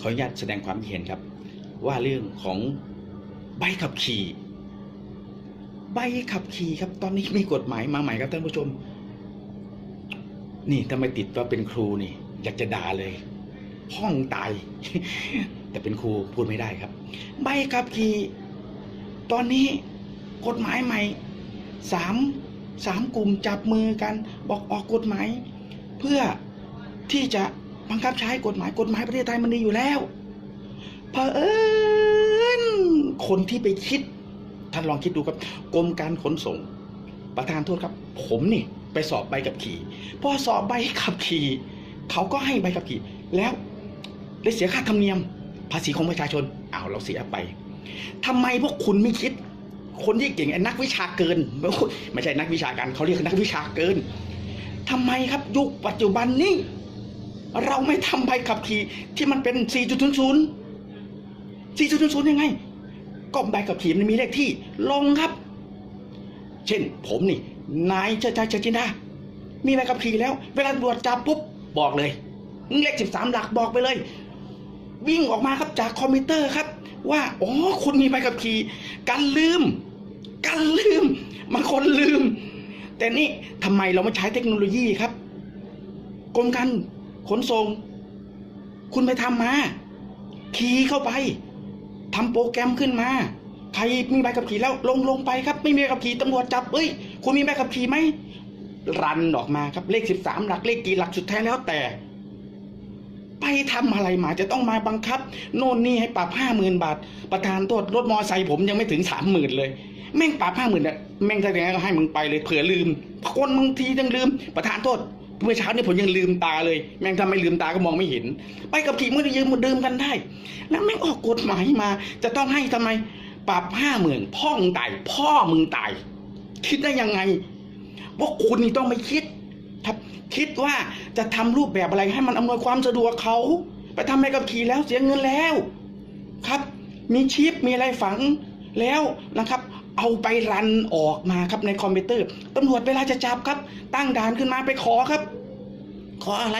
ขออนุญาตแสดงความเห็นครับ ว่าเรื่องของใบขับขี่ ใบขับขี่ครับ ตอนนี้มีกฎหมายมาใหม่ครับท่านผู้ชม นี่ถ้าไม่ติดว่าเป็นครูนี่ อยากจะด่าเลยห้องตาย แต่เป็นครูพูดไม่ได้ครับ ใบขับขี่ ตอนนี้กฎหมายใหม่สามสามกลุ่มจับมือกัน บอกออกกฎหมาย เพื่อที่จะ บังคับใช้กฎหมายกฎหมายประเทศไทยมันดีอยู่แล้วเผอิญคนที่ไปคิด ท่านลองคิดดูครับกรมการขนส่ง ประธานโทษครับ ผมนี่ ไปสอบใบขับขี่พอสอบใบขับขี่เขาก็ให้ใบขับขี่ แล้วได้เสียค่าธรรมเนียม ภาษีของประชาชนอ้าวเราเสียไปทำไมพวกคุณไม่คิด คนที่เก่งไอ้นักวิชาเกิน ไม่ใช่นักวิชาการเขาเรียกนักวิชาเกินทำไมครับยุคปัจจุบันนี้ เราไม่ทำใบขับขี่ที่มันเป็น 4.00 4.00 ยังไง ก็ใบขับขี่มันมีเลขที่ลงครับ เช่น ผมนี่ นายเจใจเจจินดามีใบขับขี่แล้ว เวลาตำรวจจับปุ๊บ บอกเลย เลข 13 หลักบอกไปเลย วิ่งออกมาครับจากคอมพิวเตอร์ครับ ว่าอ๋อคุณมีใบขับขี่กันลืมกันลืมบางคนลืม แต่นี่ทำไมเราไม่ใช้เทคโนโลยีครับกรมการ ขนส่ง คุณไปทำมาคีย์เข้าไปทำโปรแกรมขึ้นมา ใครมีใบขับขี่แล้วลงลงไปครับ ไม่มีใบขับขี่ตำรวจจับเอ้ย คุณมีใบขับขี่ไหมรันออกมาครับเลขสิบสามหลักเลขกี่หลักสุดแท้แล้วแต่ ไปทำอะไรมาจะต้องมาบังคับ โน่นนี่ให้ปรับห้าหมื่นบาท ประธานโทษรถมอไซค์ผมยังไม่ถึงสามหมื่นเลย แม่งปรับห้าหมื่นอะแม่งถ้าอย่างนั้นก็ให้มึงไปเลยเผื่อลืมคนบางทียังลืม ประธานโทษ เมื่อเช้านี่ผมยังลืมตาเลย แม่งถ้าไม่ลืมตาก็มองไม่เห็น ไปกับขี่มันยืมมาดื่มกันได้ แล้วแม่งออกกฎหมายมา จะต้องให้ทำไมปรับห้าหมื่นพ่อมึงตายพ่อมึงตาย คิดได้ยังไงว่าคุณนี่ต้องไม่คิดครับคิดว่าจะทำรูปแบบอะไรให้มันอำนวยความสะดวกเขาไปทำให้กับขี่แล้วเสียเงินแล้ว ครับ มีชิปมีอะไรฝังแล้วนะครับ เอาไปรันออกมาครับในคอมพิวเตอร์ตำรวจเวลาจะจับครับ ตั้งด่านขึ้นมาไปขอครับ ขออะไร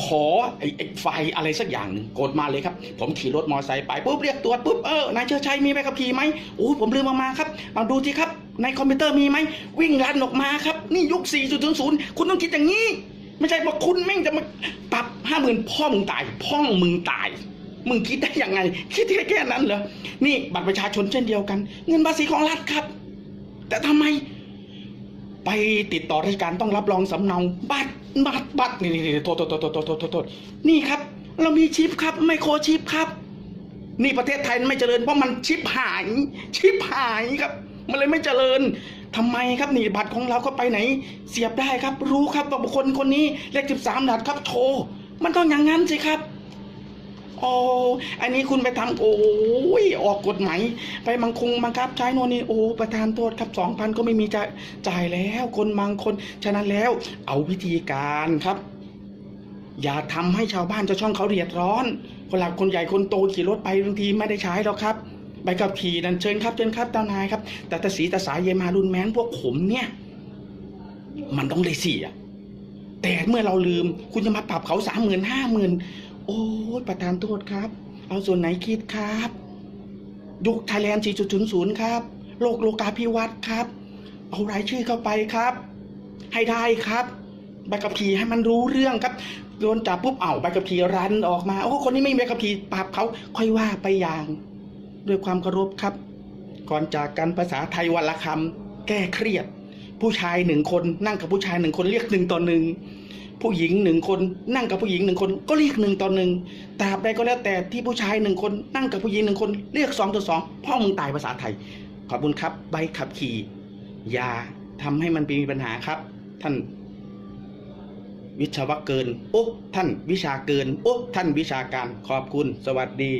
ขอไอ้ไฟอะไรสักอย่างหนึ่งกดมาเลยครับ ผมขี่รถมอเตอร์ไซค์ไปปุ๊บเรียกตรวจปุ๊บเออนายเชิดชัยมีใบขับขี่ไหมโอ้ผมลืมเอามาครับมาดูทีครับ ในคอมพิวเตอร์มีไหมวิ่งรันออกมาครับ นี่ยุค 4.00 คุณต้องคิดอย่างนี้ ไม่ใช่ว่าคุณแม่งจะมาปรับห้าหมื่นพ่อมึงตายพ่องมึงตาย มึงคิดได้ยังไง คิดแค่แค่นั้นเหรอ นี่บัตรประชาชนเช่นเดียวกัน เงินภาษีของรัฐครับ แต่ทำไม ไปติดต่อราชการต้องรับรองสำเนาบัตรบัตรบัตรนี่นี่โทษโทษโทษโทษโทษโทษนี่ครับ เรามีชิปครับ ไมโครชิปครับ นี่ประเทศไทยไม่เจริญเพราะมันชิปหายชิปหายครับ มันเลยไม่เจริญทำไมครับนี่บัตรของเราก็ไปไหน เสียบได้ครับ รู้ครับว่าบุคคลคนนี้เลขสิบสามหลัดครับโชว์มันต้องอย่างนั้นสิครับ โอ้อันนี้คุณไปทำโอ้ยออกกฎหมายไปบังคงบังคับใช้โน่นนี่โอ้ประธานโทษครับสองพันก็ไม่มีจะจ่ายแล้วคนบางคน ฉะนั้นแล้วเอาวิธีการครับ อย่าทำให้ชาวบ้านชาวช่องเขาเดือดร้อน คนหลักคนใหญ่คนโตขี่รถไปบางทีไม่ได้ใช้หรอกครับใบขับขี่นั่นเชิญครับเชิญครับเจ้านายครับ แต่ตาสีตาสายเยมารุนแมนพวกผมเนี่ย มันต้องเลยเสียแต่เมื่อเราลืมคุณจะมาปรับเขาสามหมื่นห้าหมื่น โอ้ประธานโทษครับ เอาส่วนไหนคิดครับ ยุคไทยแลนด์4.00 ครับ โลกโลกาภิวัตน์ครับ เอารายชื่อเข้าไปครับ ให้ได้ครับใบขับขี่ให้มันรู้เรื่องครับโดนจับปุ๊บเอาใบขับขี่รันออกมาโอ้คนนี้ไม่มีใบขับขี่ปรับเขาค่อยว่าไปอย่าง ด้วยความเคารพครับ ก่อนจากกันภาษาไทยวันละคำแก้เครียด ผู้ชายหนึ่งคนนั่งกับผู้ชายหนึ่งคนเรียกหนึ่งต่อหนึ่ง ผู้หญิงหนึ่งคนนั่งกับผู้หญิงหนึ่งคนก็เรียกหนึ่งต่อหนึ่งตราบใดก็แล้วแต่ที่ผู้ชายหนึ่งคนนั่งกับผู้หญิงหนึ่งคนเรียกสองต่อสองพ่อมึงตายภาษาไทย ขอบคุณครับ ใบขับขี่ อย่าทำให้มันมีปัญหาครับ ท่าน วิชาวะเกิน โอ้ท่านวิชาเกิน โอ้ท่านวิชาการ ขอบคุณ สวัสดี